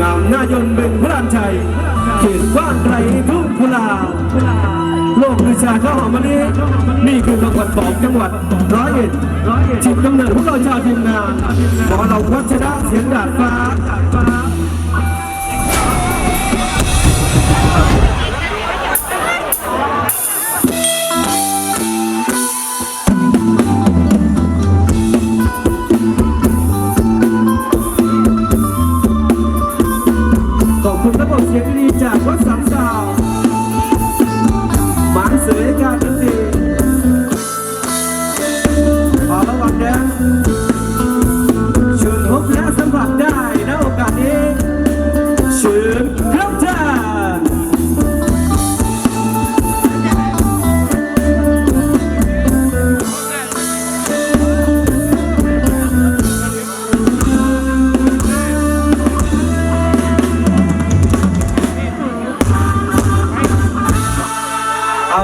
งามหน้ายนต์เป็นพระรามชัยเขตกว้านไกลทุ่งกุลาโลกคือชาข้าวหอมมะลินี่คือจังหวัดของจังหวัดร้อยเอ็ดจิตกำเนิดพวกเราชาวทีมงานขอเราวัชระเสียงดาดฟ้า เสียงดีจากวัดสามดาวบางเสยการ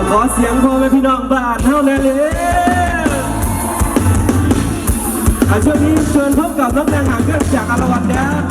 ขอเสียงพ่อแม่พี่น้องบ้านเท่านั้นเลยเอาช่วงนี้เชิญพบกับนักแสดงหางเครื่องจากอารวันแดน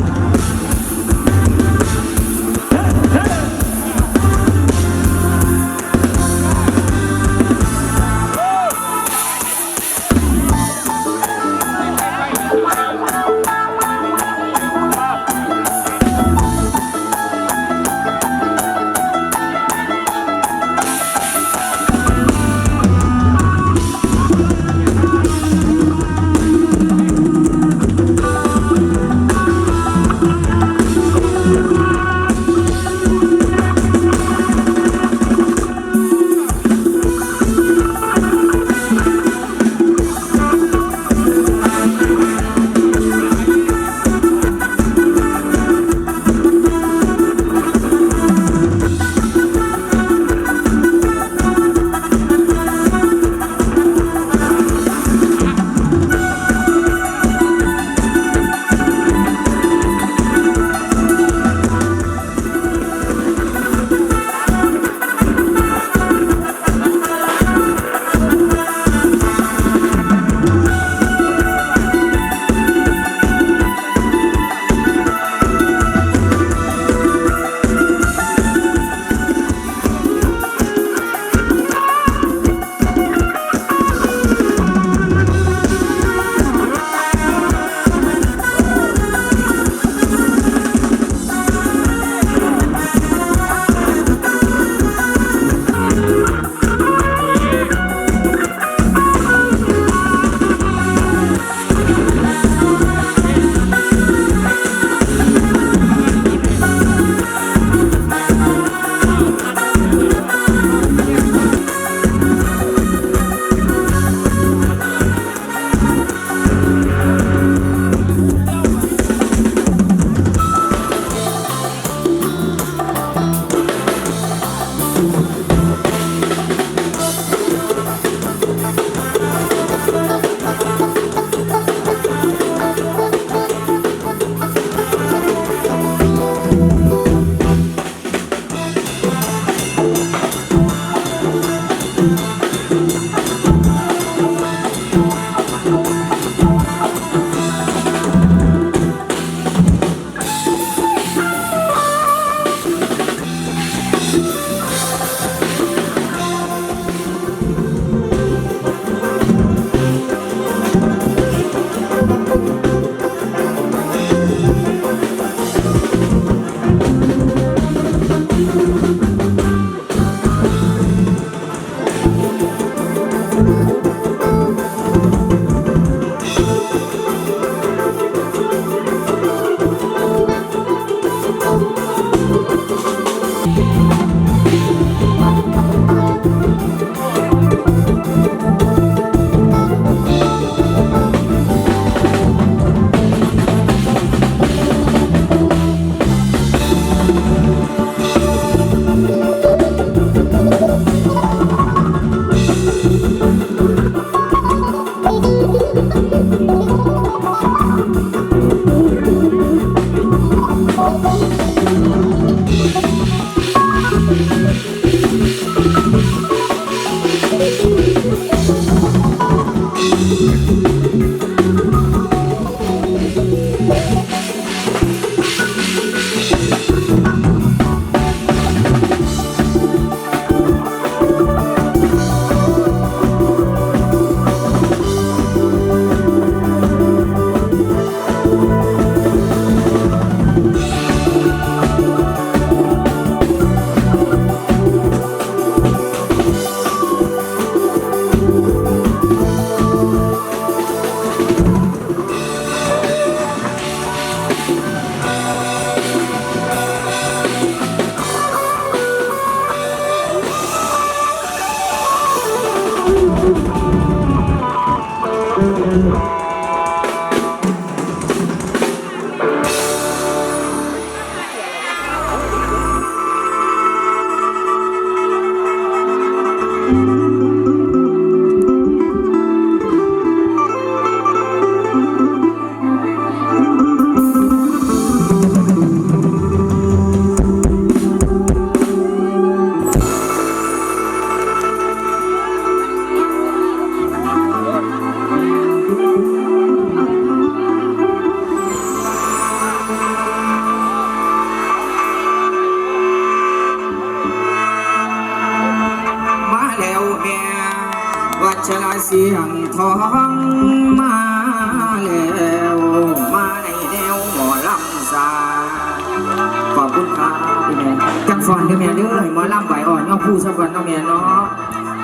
ลำไหวอ่อนเนาผู้สักวันเนาะแม่เนาะ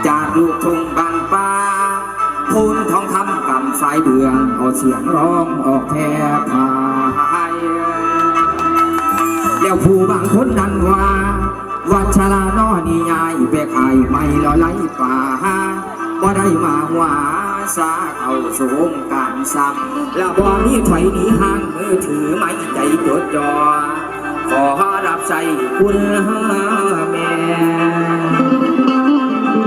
จากลูกทุ่งบางป่าพูนทองคำกำสายเดืองเอาเสียงร้องออกแทบพายแล้วผู้บางคนนั้นว่าวัชรานอนี่ยายแบกไอไม่ละไหลป่าบ่ได้มาหวาสาเข้าสวงการซ้ำแล้วบ่มีถอยหนีห่างมือถือไม้ใจจดจ่อขอ ใส่คุณแม่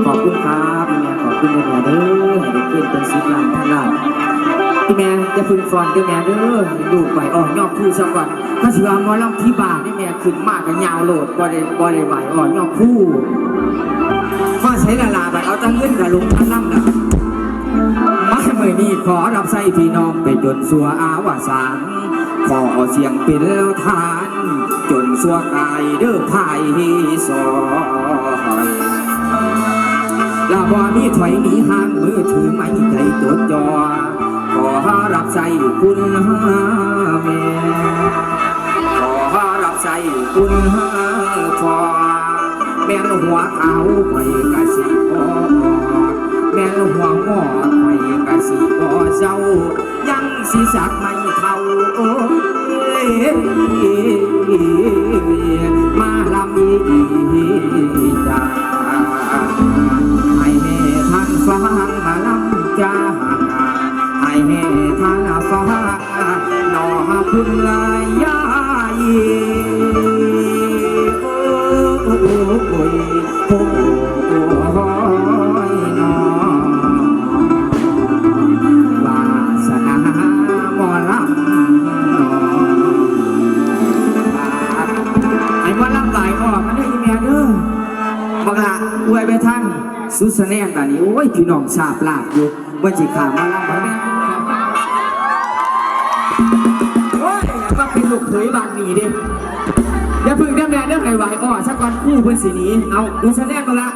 ขอบคุณครับแม่ขอบคุณแม่เด้อให้ได้ขึ้นเป็นสิบล้านพันล้านพี่แม่จะพึ่งฟอนเด้อแม่เด้อให้ลูไปอ่อนอกคู่สักวันก็สิว่าหมอลำที่บ้านนี่แม่ขึ้นมากกันยาวโหลดบ่ได้บ่ได้ไหวอ่อนอกคู่ฟ้าใช้ละลาบัดเอาตั้งเงินกับลุงทั้งลำน่ะมาเมื่อนี้ขอรับใส่พี่น้องไปจนสัวอาวสานขอเสียงเป็นแล้วทาน สัวกายเด้อพายซอยลาบอมีถอยหนีห่างมือถือไม้ใจจดจอขอรับใส่คุณแม่ขอรับใส่คุณพ่อแม่นหัวขาวไปกะสิพอแม่นหัวงอไปกะสิพอเจ้ายังสิสักไม่เท่า มาลำอีจ้าให้แม่ทานฟ้ามาลำจ้าให้แม่ทานฟ้าหนอคุณล ละอวยไปทางสุสแนนตอนนี้ โอ้ย พี่น้องทราบลาบอยู่ว่าจิขามาลำบ่แม่นโอ้ยมาเป็นลูกเขยบ้านนี้เด้อย่าพึ่งเด้อแม่เด้อไอ้ไหวอ้อสักวันคู่เพิ่อนสิหนีเอาดูแสดงมาละ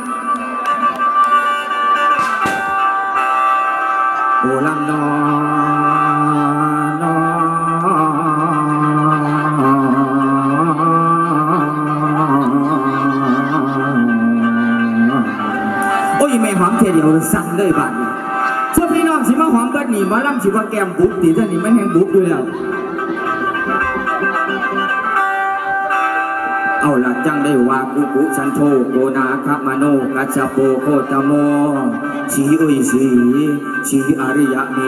โอ้ลำน้อน โอ้ยแม่หอมเทียเดียวสั่งเลยบาดนี้ส่วนพี่น้องสิมาหอมเบิดนี่หมาล่ำสิว่าแก้มบุบตีท่านนี่มันแห้งบุบอยู่แล้วเอาละจังได้ว่ากุกุสันโธโกนาคมโนกัจโปโคตโมชีอุยสีชีอริยะเม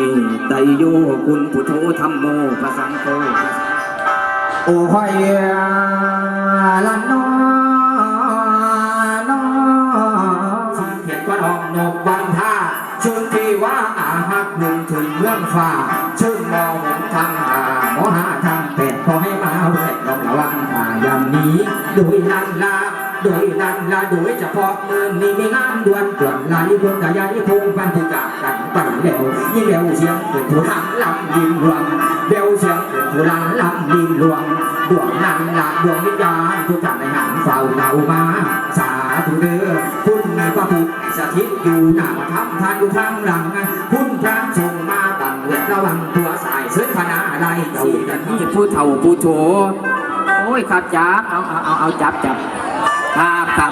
ไตโยคุณพุทโธธรรมโมพระสังโฆโอ้ยละนอน ห็นก้อนหอมนกบันท่าชุนที่ว่าอาหักหนุ่มถึงเมืองฟ้าชื่นมองเห็นทางหาโมหะทางเป็ดขอให้มาเวทลองระวังหายามนี้โดยนันลาโดยนันลาโดยเฉพาะเมืองนี้มีงานด่วนตรวจลายเพื่อนกายาที่พงพันธิจากันไปแล้วยิ่งแล้วเสียงเป็นผู้ทางลำดินหลวงเบลเสียงเป็นผู้ลังลำดินหลวงดวงนันละดวงวิญญาณทุกท่านในหันเฝ้าเนามาสาธุเด้อ สถิตอยู่หน้าประทับทานอยู่ทางหลังคุณพระทรงมาบังเวทระวังตัวสายเสื้อคณะอะไรเจ้ากันนี่ผู้เฒ่าผู้โถโอ้ยครับจับเอาเอาเอาเอาจับจับครับครับ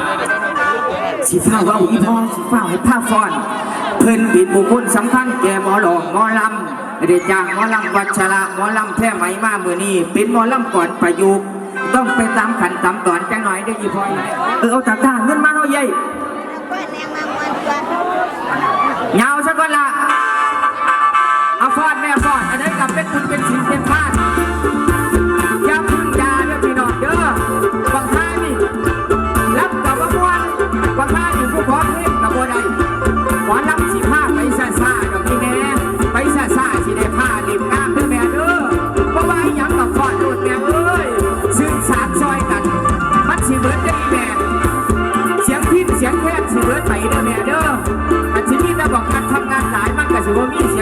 สีฟ้าเว่าอีพ่อสีฟ้าให้ผ้าฟอนเพิ่นบิดบุคคลสำคัญแก่หมอหลอกหมอลำเดจางหมอลำวัชระหมอลำแท้ไหมมาเมื่อนี้เป็นหมอลำก่อนประยุกต์ต้องไปตามขันตามตอนจังหน่อยได้ออีพ่อเออเอาตาตาเงินมาเนาะเยั เนี่ยเด้ออาชีพนี้แม่บอกการทำงานหลายมันก็สิว่ามีเสี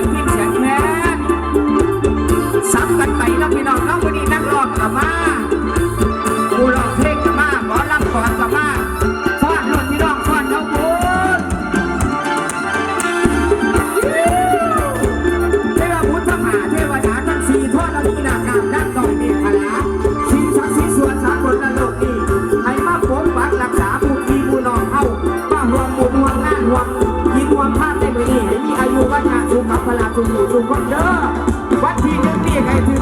วงยิงวงภาคได้ไม่ดีมีอายุวัฒนสุขพลาสุขสุขวัดเด้อวัดที่หนึ่งนี่ไงถือ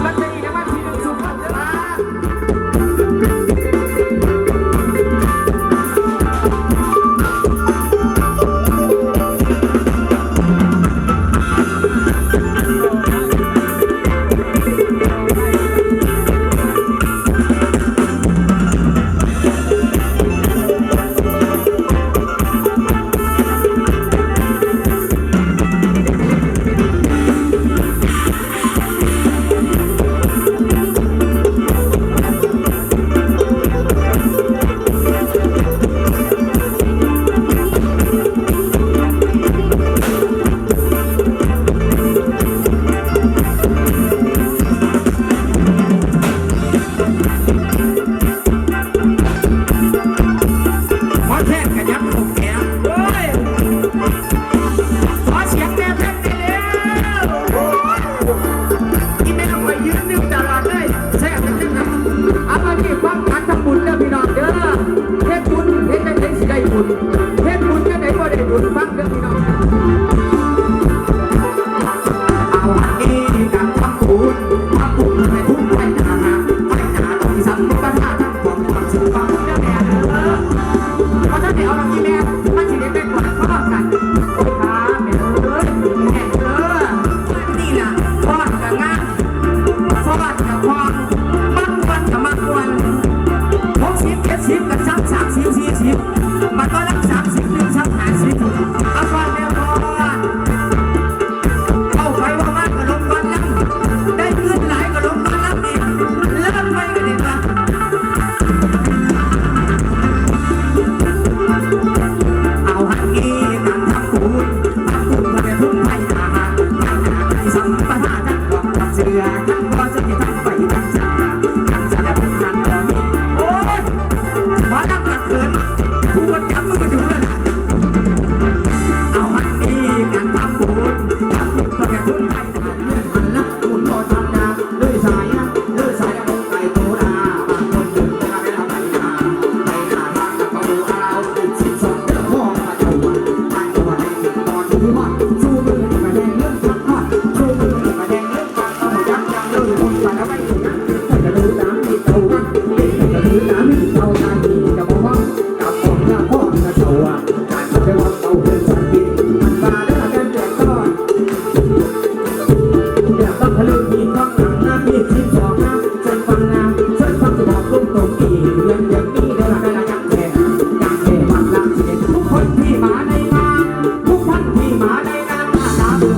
ง